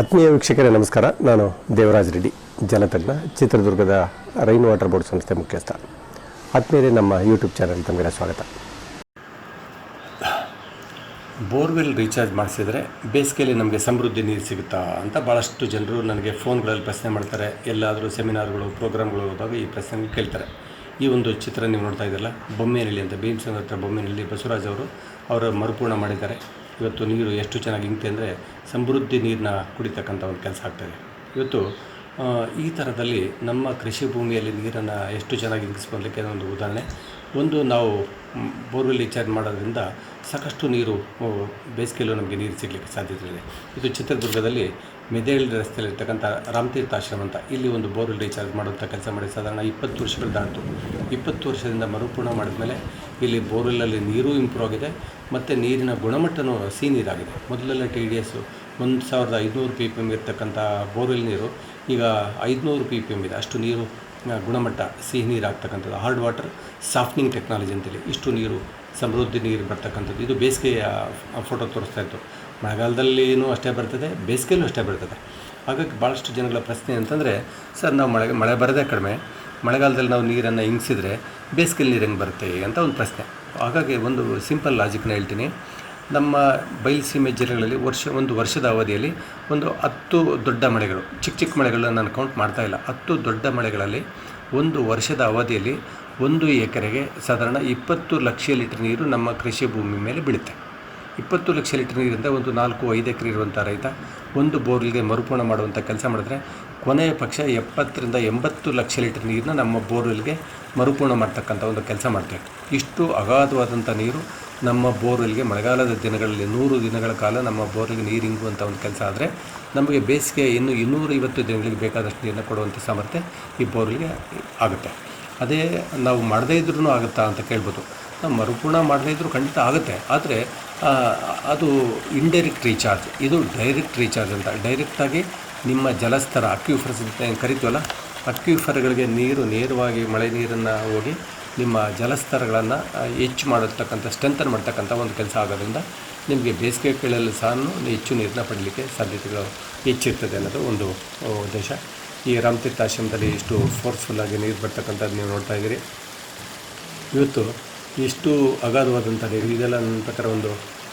ಆತ್ಮೀಯ ವೀಕ್ಷಕರೇ, ನಮಸ್ಕಾರ. ನಾನು ದೇವರಾಜ್ ರೆಡ್ಡಿ ಜಲತಜ್ಞ ಚಿತ್ರದುರ್ಗದ ರೈನ್ ವಾಟರ್ ಬೋರ್ಡ್ ಸಂಸ್ಥೆ ಮುಖ್ಯಸ್ಥ. ಆತ್ಮೀಯರೇ, ನಮ್ಮ ಯೂಟ್ಯೂಬ್ ಚಾನಲ್ ತಮಗೆ ಸ್ವಾಗತ. ಬೋರ್ವೆಲ್ ರೀಚಾರ್ಜ್ ಮಾಡಿಸಿದರೆ ಬೇಸಿಗೆಯಲ್ಲಿ ನಮಗೆ ಸಮೃದ್ಧಿ ನೀರು ಸಿಗುತ್ತಾ ಅಂತ ಭಾಳಷ್ಟು ಜನರು ನನಗೆ ಫೋನ್ಗಳಲ್ಲಿ ಪ್ರಶ್ನೆ ಮಾಡ್ತಾರೆ. ಎಲ್ಲಾದರೂ ಸೆಮಿನಾರ್ಗಳು, ಪ್ರೋಗ್ರಾಮ್ಗಳು ಹೋದಾಗ ಈ ಪ್ರಶ್ನೆ ಕೇಳ್ತಾರೆ. ಈ ಒಂದು ಚಿತ್ರ ನೀವು ನೋಡ್ತಾ ಇದ್ದೀರಲ್ಲ ಬೊಮ್ಮೇನಹಳ್ಳಿ ಅಂತ ಭೀಮಸಂದ್ರ ಹತ್ರ ಬೊಮ್ಮೇನಹಳ್ಳಿ ಬಸವರಾಜ್ ಅವರು ಅವರು ಮರುಪೂರ್ಣ ಮಾಡಿದ್ದಾರೆ. ಇವತ್ತು ನೀರು ಎಷ್ಟು ಚೆನ್ನಾಗಿ ಇಂಗ್ತೆ ಅಂದರೆ ಸಮೃದ್ಧಿ ನೀರನ್ನ ಕುಡಿತಕ್ಕಂಥ ಒಂದು ಕೆಲಸ ಆಗ್ತಾಯಿದೆ ಇವತ್ತು ಈ ಥರದಲ್ಲಿ ನಮ್ಮ ಕೃಷಿ ಭೂಮಿಯಲ್ಲಿ ನೀರನ್ನು ಎಷ್ಟು ಚೆನ್ನಾಗಿ ಇಂಗಿಸ್ಕೊಳ್ಳಲಿಕ್ಕೆ ಒಂದು ಉದಾಹರಣೆ. ಒಂದು ನಾವು ಬೋರ್ವೆಲ್ ರೀಚಾರ್ಜ್ ಮಾಡೋದ್ರಿಂದ ಸಾಕಷ್ಟು ನೀರು ಬೇಸಿಗೆಯಲ್ಲೂ ನಮಗೆ ನೀರು ಸಿಗಲಿಕ್ಕೆ ಸಾಧ್ಯತೆ ಇದೆ. ಇದು ಚಿತ್ರದುರ್ಗದಲ್ಲಿ ಮೆದೇಳ್ ರಸ್ತೆಯಲ್ಲಿರ್ತಕ್ಕಂಥ ರಾಮತೀರ್ಥ ಆಶ್ರಮ ಅಂತ ಇಲ್ಲಿ ಒಂದು ಬೋರ್ವೆಲ್ ರೀಚಾರ್ಜ್ ಮಾಡುವಂಥ ಕೆಲಸ ಮಾಡಿ ಸಾಧಾರಣ ಇಪ್ಪತ್ತು ವರ್ಷಗಳು ದಾಟಿತು. ಇಪ್ಪತ್ತು ವರ್ಷದಿಂದ ಮರುಪೂರ್ಣ ಮಾಡಿದ ಮೇಲೆ ಇಲ್ಲಿ ಬೋರ್ವೆಲ್ಲಲ್ಲಿ ನೀರು ಇಂಪ್ರೂವ್ ಆಗಿದೆ, ಮತ್ತು ನೀರಿನ ಗುಣಮಟ್ಟನೂ ಸಿಹಿ ನೀರಾಗಿದೆ. ಮೊದಲೆಲ್ಲ ಟಿ ಡಿ ಎಸ್ಸು ಒಂದು ಸಾವಿರದ ಐದುನೂರು ಪಿ ಪಿ ಎಂ ಇರ್ತಕ್ಕಂಥ ಬೋರ್ವೆಲ್ ನೀರು ಈಗ ಐದುನೂರು ಪಿ ಪಿ ಎಂ ಇದೆ. ಅಷ್ಟು ನೀರು ಗುಣಮಟ್ಟ ಸಿಹಿ ನೀರು ಆಗ್ತಕ್ಕಂಥದ್ದು ಹಾರ್ಡ್ ವಾಟರ್ ಸಾಫ್ಟ್ನಿಂಗ್ ಟೆಕ್ನಾಲಜಿ ಅಂತೇಳಿ ಇಷ್ಟು ನೀರು, ಸಮೃದ್ಧಿ ನೀರು ಬರ್ತಕ್ಕಂಥದ್ದು. ಇದು ಬೇಸಿಗೆಯ ಫೋಟೋ ತೋರಿಸ್ತಾ ಇತ್ತು. ಮಳೆಗಾಲದಲ್ಲಿನೂ ಅಷ್ಟೇ ಬರ್ತದೆ, ಬೇಸಿಗೆಯಲ್ಲೂ ಅಷ್ಟೇ ಬರ್ತದೆ. ಹಾಗಾಗಿ ಭಾಳಷ್ಟು ಜನಗಳ ಪ್ರಶ್ನೆ ಅಂತಂದರೆ, ಸರ್, ನಾವು ಮಳೆ ಮಳೆ ಬರೋದೇ ಕಡಿಮೆ, ಮಳೆಗಾಲದಲ್ಲಿ ನಾವು ನೀರನ್ನು ಹಿಂಗಿಸಿದ್ರೆ ಬೇಸಿಗೆಯಲ್ಲಿ ನೀರು ಹೆಂಗೆ ಬರುತ್ತೆ? ಅಂತ ಒಂದು ಪ್ರಶ್ನೆ. ಹಾಗಾಗಿ ಒಂದು ಸಿಂಪಲ್ ಲಾಜಿಕ್ನ ಹೇಳ್ತೀನಿ. ನಮ್ಮ ಬಯಲುಸೀಮೆ ಜಿಲ್ಲೆಗಳಲ್ಲಿ ವರ್ಷ, ಒಂದು ವರ್ಷದ ಅವಧಿಯಲ್ಲಿ ಒಂದು ಹತ್ತು ದೊಡ್ಡ ಮಳೆಗಳು, ಚಿಕ್ಕ ಚಿಕ್ಕ ಮಳೆಗಳನ್ನ ನಾನು ಕೌಂಟ್ ಮಾಡ್ತಾ ಇಲ್ಲ. ಹತ್ತು ದೊಡ್ಡ ಮಳೆಗಳಲ್ಲಿ ಒಂದು ವರ್ಷದ ಅವಧಿಯಲ್ಲಿ ಒಂದು ಎಕರೆಗೆ ಸಾಧಾರಣ ಇಪ್ಪತ್ತು ಲಕ್ಷ ಲೀಟರ್ ನೀರು ನಮ್ಮ ಕೃಷಿ ಭೂಮಿ ಮೇಲೆ ಬೀಳುತ್ತೆ. ಇಪ್ಪತ್ತು ಲಕ್ಷ ಲೀಟರ್ ನೀರಿಂದ ಒಂದು ನಾಲ್ಕು ಐದು ಎಕರೆ ಇರುವಂಥ ರೈತ ಒಂದು ಬೋರ್ಗೆ ಮರುಪೂರ್ಣ ಮಾಡುವಂಥ ಕೆಲಸ ಮಾಡಿದ್ರೆ ಕೊನೆಯ ಪಕ್ಷ ಎಪ್ಪತ್ತರಿಂದ ಎಂಬತ್ತು ಲಕ್ಷ ಲೀಟರ್ ನೀರನ್ನ ನಮ್ಮ ಬೋರ್ವೆಲ್ಗೆ ಮರುಪೂರ್ಣ ಮಾಡ್ತಕ್ಕಂಥ ಒಂದು ಕೆಲಸ ಮಾಡ್ತೇವೆ. ಇಷ್ಟು ಅಗಾಧವಾದಂಥ ನೀರು ನಮ್ಮ ಬೋರ್ವೆಲ್ಗೆ ಮಳೆಗಾಲದ ದಿನಗಳಲ್ಲಿ ನೂರು ದಿನಗಳ ಕಾಲ ನಮ್ಮ ಬೋರ್ವೆಲ್ಗೆ ನೀರು ಇಂಗುವಂಥ ಒಂದು ಕೆಲಸ ಆದರೆ ನಮಗೆ ಬೇಸಿಗೆ ಇನ್ನು ಇನ್ನೂರೈವತ್ತು ದಿನಗಳಿಗೆ ಬೇಕಾದಷ್ಟು ನೀರನ್ನು ಕೊಡುವಂಥ ಸಾಮರ್ಥ್ಯ ಈ ಬೋರ್ವೆಲ್ಗೆ ಆಗುತ್ತೆ. ಅದೇ ನಾವು ಮಾಡದೇ ಇದ್ರೂ ಆಗುತ್ತಾ ಅಂತ ಕೇಳ್ಬೋದು. ನಾವು ಮರುಪೂರ್ಣ ಮಾಡದೇ ಇದ್ದರೂ ಖಂಡಿತ ಆಗುತ್ತೆ. ಆದರೆ ಅದು ಇಂಡೈರೆಕ್ಟ್ ರೀಚಾರ್ಜ್ ಇದು ಡೈರೆಕ್ಟ್ ರೀಚಾರ್ಜ್ ಅಂತ. ಡೈರೆಕ್ಟಾಗಿ ನಿಮ್ಮ ಜಲಸ್ತರ ಅಕ್ಯೂಫರ್ಸ್ ಅಂತ ಕರಿತೀವಲ್ಲ ಅಕ್ಯೂಫರ್ಗಳಿಗೆ ನೀರು, ನೇರವಾಗಿ ಮಳೆ ನೀರನ್ನು ಹೋಗಿ ನಿಮ್ಮ ಜಲಸ್ತರಗಳನ್ನು ಹೆಚ್ಚು ಮಾಡತಕ್ಕಂಥ ಸ್ಟ್ರೆಂಥನ್ ಮಾಡ್ತಕ್ಕಂಥ ಒಂದು ಕೆಲಸ ಆಗೋದ್ರಿಂದ ನಿಮಗೆ ಬೇಸಿಗೆ ಕೇಳಲು ಸಹ ಹೆಚ್ಚು ನೀರನ್ನ ಪಡೀಲಿಕ್ಕೆ ಸಾಧ್ಯತೆಗಳು ಹೆಚ್ಚಿರ್ತದೆ ಅನ್ನೋದು ಒಂದು ಉದ್ದೇಶ. ಈ ರಾಮತೀರ್ಥ ಆಶ್ರಮದಲ್ಲಿ ಇಷ್ಟು ಫೋರ್ಸ್ಫುಲ್ಲಾಗಿ ನೀರು ಬರ್ತಕ್ಕಂಥದ್ದು ನೀವು ನೋಡ್ತಾ ಇದ್ದೀರಿ. ಇವತ್ತು ಎಷ್ಟು ಅಗಾಧವಾದಂಥ ನೀರು, ಇದೆಲ್ಲ ನನ್ನ ಪ್ರಕಾರ ಒಂದು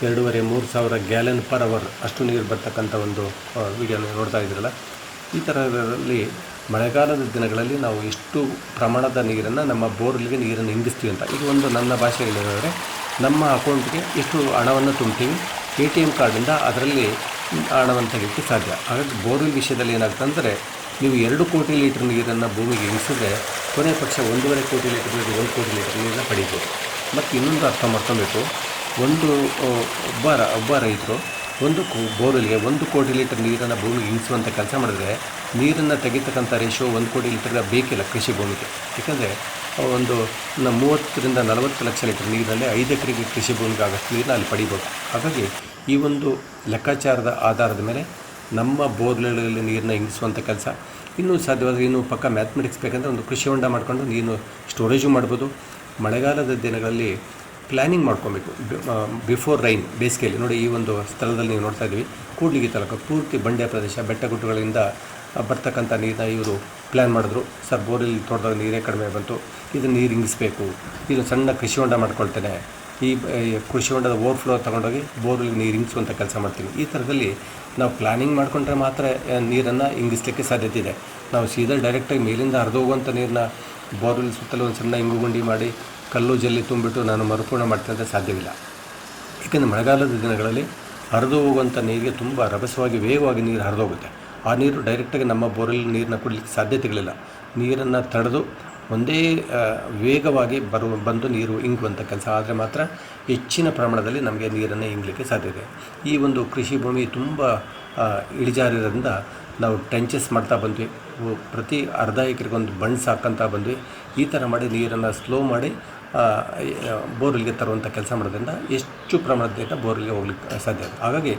ಎರಡೂವರೆ, ಮೂರು ಸಾವಿರ ಗ್ಯಾಲನ್ ಪರ್ ಅವರ್ ಅಷ್ಟು ನೀರು ಬರ್ತಕ್ಕಂಥ ಒಂದು ವಿಡಿಯೋನ ನೋಡ್ತಾ ಇದ್ದೀರಲ್ಲ. ಈ ಥರದಲ್ಲಿ ಮಳೆಗಾಲದ ದಿನಗಳಲ್ಲಿ ನಾವು ಎಷ್ಟು ಪ್ರಮಾಣದ ನೀರನ್ನು ನಮ್ಮ ಬೋರ್ವೆಲ್ಗೆ ನೀರನ್ನು ಇಂಗಿಸ್ತೀವಿ ಅಂತ. ಇದು ಒಂದು ನನ್ನ ಭಾಷೆಯಲ್ಲಿ ಏನಂದರೆ ನಮ್ಮ ಅಕೌಂಟ್ಗೆ ಎಷ್ಟು ಹಣವನ್ನು ತುಂಬ್ತೀವಿ. ಎ ಟಿ ಎಂ ಕಾರ್ಡಿಂದ ಅದರಲ್ಲಿ ಹಣವನ್ನು ತೆಗೆಯೋಕ್ಕೆ ಸಾಧ್ಯ. ಹಾಗಾಗಿ ಬೋರ್ವೆಲ್ ವಿಷಯದಲ್ಲಿ ಏನಾಗ್ತದೆ ಅಂದರೆ ನೀವು ಎರಡು ಕೋಟಿ ಲೀಟರ್ ನೀರನ್ನು ಭೂಮಿಗೆ ಇಳಿಸಿದ್ರೆ ಕೊನೆ ಪಕ್ಷ ಒಂದೂವರೆ ಕೋಟಿ ಲೀಟರ್ ನೀರು ಒಂದು ಕೋಟಿ ಲೀಟರ್ ನೀರನ್ನು ಪಡೀಬೋದು. ಮತ್ತು ಇನ್ನೊಂದು ಅರ್ಥ ಮಾಡ್ಕೊಬೇಕು. ಒಂದು ಒಬ್ಬ ಒಬ್ಬ ರೈತರು ಒಂದು ಕೋ, ಬೋರ್ವೆಲ್ಗೆ ಒಂದು ಕೋಟಿ ಲೀಟರ್ ನೀರನ್ನು ಭೂಮಿಗೆ ಇಳಿಸುವಂಥ ಕೆಲಸ ಮಾಡಿದ್ರೆ ನೀರನ್ನು ತೆಗಿತಕ್ಕಂಥ ರೇಷೋ ಒಂದು ಕೋಟಿ ಲೀಟರ್ ಬೇಕಿಲ್ಲ ಕೃಷಿ ಭೂಮಿಗೆ. ಯಾಕಂದರೆ ಒಂದು ಮೂವತ್ತರಿಂದ ನಲವತ್ತು ಲಕ್ಷ ಲೀಟರ್ ನೀರಲ್ಲಿ ಐದು ಎಕರೆಗೆ ಕೃಷಿ ಭೂಮಿಗೆ ಆಗಷ್ಟು ನೀರನ್ನ ಅಲ್ಲಿ ಪಡಿಬೋದು. ಹಾಗಾಗಿ ಈ ಒಂದು ಲೆಕ್ಕಾಚಾರದ ಆಧಾರದ ಮೇಲೆ ನಮ್ಮ ಬೋರ್ವೆಲ್ಗಳಲ್ಲಿ ನೀರನ್ನ ಇಂಗಿಸುವಂಥ ಕೆಲಸ. ಇನ್ನೂ ಸಾಧ್ಯವಾದರೆ ಇನ್ನೂ ಪಕ್ಕ ಮ್ಯಾಥಮೆಟಿಕ್ಸ್ ಬೇಕಂದರೆ ಒಂದು ಕೃಷಿ ಹೊಂಡ ಮಾಡಿಕೊಂಡು ನೀರು ಸ್ಟೋರೇಜು ಮಾಡ್ಬೋದು. ಮಳೆಗಾಲದ ದಿನಗಳಲ್ಲಿ ಪ್ಲ್ಯಾನಿಂಗ್ ಮಾಡ್ಕೊಬೇಕು. ಬಿಫೋರ್ ರೈನ್ ಬೇಸಿಗೆಯಲ್ಲಿ. ನೋಡಿ, ಈ ಒಂದು ಸ್ಥಳದಲ್ಲಿ ನೀವು ನೋಡ್ತಾ ಇದ್ದೀವಿ. ಕೂಡ್ಲಿಗಿ ತಾಲೂಕು ಪೂರ್ತಿ ಬಂಡೆ ಪ್ರದೇಶ ಬೆಟ್ಟ ಗುಡ್ಡಗಳಿಂದ ಬರ್ತಕ್ಕಂಥ ನೀರನ್ನ ಇವರು ಪ್ಲ್ಯಾನ್ ಮಾಡಿದ್ರು. ಸರ್ ಬೋರಲ್ಲಿ ತೋಟದಾಗ ನೀರೇ ಕಡಿಮೆ ಬಂತು. ಇದನ್ನು ನೀರು ಇಂಗಿಸ್ಬೇಕು. ಇದು ಸಣ್ಣ ಕೃಷಿ ಹೊಂಡ ಮಾಡ್ಕೊಳ್ತೇನೆ. ಈ ಕೃಷಿ ಹೊಂಡದ ಓವರ್ಫ್ಲೋ ತಗೊಂಡೋಗಿ ಬೋರ್ವೆಲ್ ನೀರು ಇಂಗಿಸುವಂಥ ಕೆಲಸ ಮಾಡ್ತೀವಿ. ಈ ಥರದಲ್ಲಿ ನಾವು ಪ್ಲಾನಿಂಗ್ ಮಾಡಿಕೊಂಡ್ರೆ ಮಾತ್ರ ನೀರನ್ನು ಇಂಗಿಸ್ಲಿಕ್ಕೆ ಸಾಧ್ಯತೆ ಇದೆ. ನಾವು ಸೀದಾ ಡೈರೆಕ್ಟಾಗಿ ಮೇಲಿಂದ ಹರಿದೋಗುವಂಥ ನೀರನ್ನ ಬೋರ್ವೆಲ್ ಸುತ್ತಲೂ ಒಂದು ಸಣ್ಣ ಇಂಗುಗುಂಡಿ ಮಾಡಿ ಕಲ್ಲು ಜಲ್ಲಿ ತುಂಬಿಟ್ಟು ನಾನು ಮರುಪೂರ್ಣ ಮಾಡ್ತೀನಿ ಅಂತ ಸಾಧ್ಯವಿಲ್ಲ. ಏಕೆಂದರೆ ಮಳೆಗಾಲದ ದಿನಗಳಲ್ಲಿ ಹರಿದು ಹೋಗುವಂಥ ನೀರಿಗೆ ತುಂಬ ರಭಸವಾಗಿ, ವೇಗವಾಗಿ ನೀರು ಹರಿದೋಗುತ್ತೆ ಆ ನೀರು ಡೈರೆಕ್ಟಾಗಿ ನಮ್ಮ ಬೋರ್ವೆಲ್ ನೀರನ್ನ ಕುಡಲಿಕ್ಕೆ ಸಾಧ್ಯತೆಗಳಿಲ್ಲ. ನೀರನ್ನು ತಡೆದು ಒಂದೇ ವೇಗವಾಗಿ ಬರುವ, ಬಂದು ನೀರು ಇಂಗುವಂಥ ಕೆಲಸ. ಆದರೆ ಮಾತ್ರ ಹೆಚ್ಚಿನ ಪ್ರಮಾಣದಲ್ಲಿ ನಮಗೆ ನೀರನ್ನು ಇಂಗಲಿಕ್ಕೆ ಸಾಧ್ಯತೆ ಈ ಒಂದು ಕೃಷಿ ಭೂಮಿ ತುಂಬ ಇಳಿಜಾರಿರೋದ್ರಿಂದ ನಾವು ಟೆಂಚಸ್ ಮಾಡ್ತಾ ಬಂದ್ವಿ. ಪ್ರತಿ ಅರ್ಧ ಎಕರೆಗೆ ಒಂದು ಬಣ್ಸ್ ಹಾಕ್ಕಂತ ಬಂದ್ವಿ. ಈ ಥರ ಮಾಡಿ ನೀರನ್ನು ಸ್ಲೋ ಮಾಡಿ ಬೋರ್ವೆಲ್ಗೆ ತರುವಂಥ ಕೆಲಸ ಮಾಡೋದ್ರಿಂದ ಎಷ್ಟು ಪ್ರಮಾಣದಿಂದ ಬೋರ್ವೆಲ್ಗೆ ಹೋಗ್ಲಿಕ್ಕೆ ಸಾಧ್ಯ ಆಗುತ್ತೆ. ಹಾಗಾಗಿ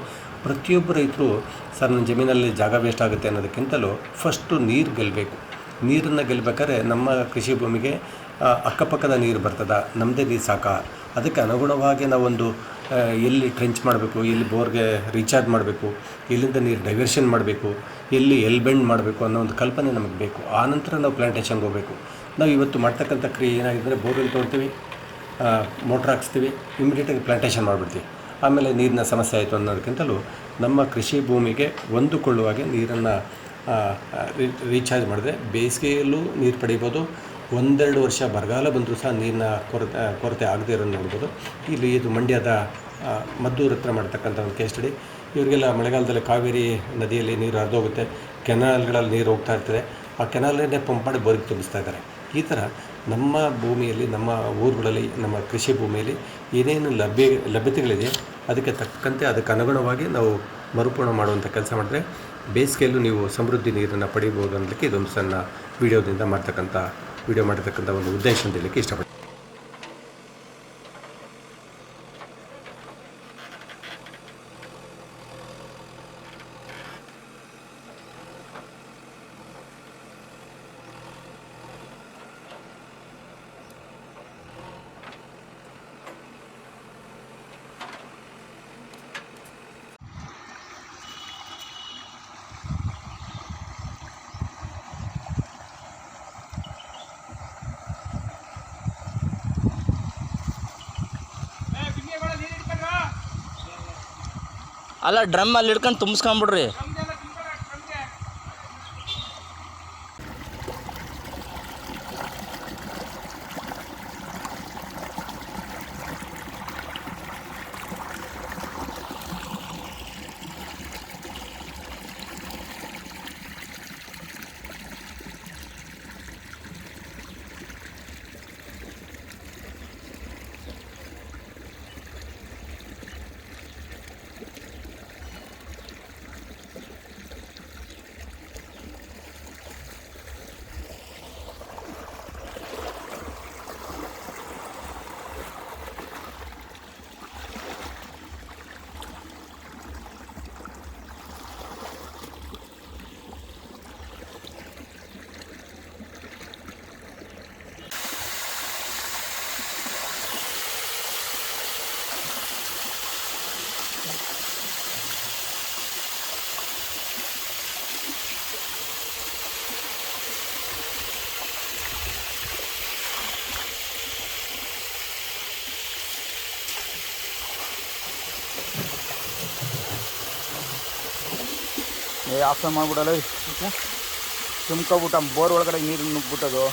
ಪ್ರತಿಯೊಬ್ಬ ರೈತರು ಸರ್, ನನ್ನ ಜಮೀನಲ್ಲಿ ಜಾಗ ವೇಸ್ಟ್ ಆಗುತ್ತೆ ಅನ್ನೋದಕ್ಕಿಂತಲೂ ಫಸ್ಟು ನೀರು ಗೆಲ್ಲಬೇಕು. ನೀರನ್ನು ಗೆಲ್ಲಬೇಕಾದ್ರೆ ನಮ್ಮ ಕೃಷಿ ಭೂಮಿಗೆ ಅಕ್ಕಪಕ್ಕದ ನೀರು ಬರ್ತದ ನಮ್ಮದೇ ನೀರು ಸಾಕ. ಅದಕ್ಕೆ ಅನುಗುಣವಾಗಿ ನಾವೊಂದು ಎಲ್ಲಿ ಟ್ರೆಂಚ್ ಮಾಡಬೇಕು, ಎಲ್ಲಿ ಬೋರ್ಗೆ ರೀಚಾರ್ಜ್ ಮಾಡಬೇಕು, ಎಲ್ಲಿಂದ ನೀರು ಡೈವರ್ಷನ್ ಮಾಡಬೇಕು, ಎಲ್ಲಿ ಎಲ್ ಬೆಂಡ್ ಮಾಡಬೇಕು ಅನ್ನೋ ಒಂದು ಕಲ್ಪನೆ ನಮಗೆ ಬೇಕು. ಆ ನಂತರ ನಾವು ಪ್ಲಾಂಟೇಷನ್ಗೆ ಹೋಗಬೇಕು. ನಾವು ಇವತ್ತು ಮಾಡ್ತಕ್ಕಂಥ ಕ್ರಿಯೆ ಏನಾಗಿದ್ದರೆ ಬೋರ್ವೆಲ್ ತೊಗೊಳ್ತೀವಿ ಮೋಟ್ರ್ ಹಾಕ್ಸ್ತೀವಿ ಇಮಿಡಿಯೇಟಾಗಿ ಪ್ಲಾಂಟೇಷನ್ ಮಾಡಿಬಿಡ್ತೀವಿ. ಆಮೇಲೆ ನೀರಿನ ಸಮಸ್ಯೆ ಆಯಿತು ಅನ್ನೋದಕ್ಕಿಂತಲೂ ನಮ್ಮ ಕೃಷಿ ಭೂಮಿಗೆ ಹೊಂದಿಕೊಳ್ಳುವಾಗೆ ನೀರನ್ನು ರೀಚಾರ್ಜ್ ಮಾಡಿದ್ರೆ ಬೇಸಿಗೆಯಲ್ಲೂ ನೀರು ಪಡಿಬೋದು. ಒಂದೆರಡು ವರ್ಷ ಬರಗಾಲ ಬಂದರೂ ಸಹ ನೀರಿನ ಕೊರತೆ ಕೊರತೆ ಆಗದೇ ಇರೋದು ನೋಡ್ಬೋದು. ಇಲ್ಲಿ ಇದು ಮಂಡ್ಯದ ಮದ್ದೂರು ಹತ್ರ ಮಾಡ್ತಕ್ಕಂಥ ಒಂದು ಕೇಸ್ ಸ್ಟಡಿ. ಇವರಿಗೆಲ್ಲ ಮಳೆಗಾಲದಲ್ಲಿ ಕಾವೇರಿ ನದಿಯಲ್ಲಿ ನೀರು ಹರಿದೋಗುತ್ತೆ. ಕೆನಾಲ್ಗಳಲ್ಲಿ ನೀರು ಹೋಗ್ತಾ ಇರ್ತದೆ. ಆ ಕೆನಾಲನ್ನೇ ಪಂಪ್ ಮಾಡಿ ಬೋರಿಗೆ ತುಂಬಿಸ್ತಾ ಇದ್ದಾರೆ. ಈ ಥರ ನಮ್ಮ ಭೂಮಿಯಲ್ಲಿ, ನಮ್ಮ ಊರುಗಳಲ್ಲಿ, ನಮ್ಮ ಕೃಷಿ ಭೂಮಿಯಲ್ಲಿ ಏನೇನು ಲಭ್ಯ, ಲಭ್ಯತೆಗಳಿದೆ, ಅದಕ್ಕೆ ತಕ್ಕಂತೆ ಅದಕ್ಕೆ ಅನುಗುಣವಾಗಿ ನಾವು ಮರುಪೂರ್ಣ ಮಾಡುವಂಥ ಕೆಲಸ ಮಾಡಿದ್ರೆ ಬೇಸಿಗೆಯಲ್ಲೂ ನೀವು ಸಮೃದ್ಧಿ ನೀರನ್ನು ಪಡೆಯಬಹುದು ಅನ್ನಲಿಕ್ಕೆ ಇದೊಂದು ಸಣ್ಣ ವಿಡಿಯೋದಿಂದ ಮಾಡ್ತಕ್ಕಂಥ ವಿಡಿಯೋ ಮಾಡಿರ್ತಕ್ಕಂಥ ಒಂದು ಉದ್ದೇಶ ಅಂತ ಹೇಳಲಿಕ್ಕೆ ಇಷ್ಟಪಡ್ತೀನಿ. ಅಲ್ಲ ಡ್ರಮ್ ಅಲ್ಲಿ ಹಿಡ್ಕೊಂಡು ತುಂಬಿಸ್ಕೊಂಬಿಡ್ರಿ. ಏ ಆಫ್ ಮಾಡ್ಬಿಡಲ್ಲ. ತುಂಬ್ಕೊಬಿಟ್ಟ ಬೋರ್ ಒಳಗಡೆ ನೀರು ನುಗ್ಬಿಟ್ಟದು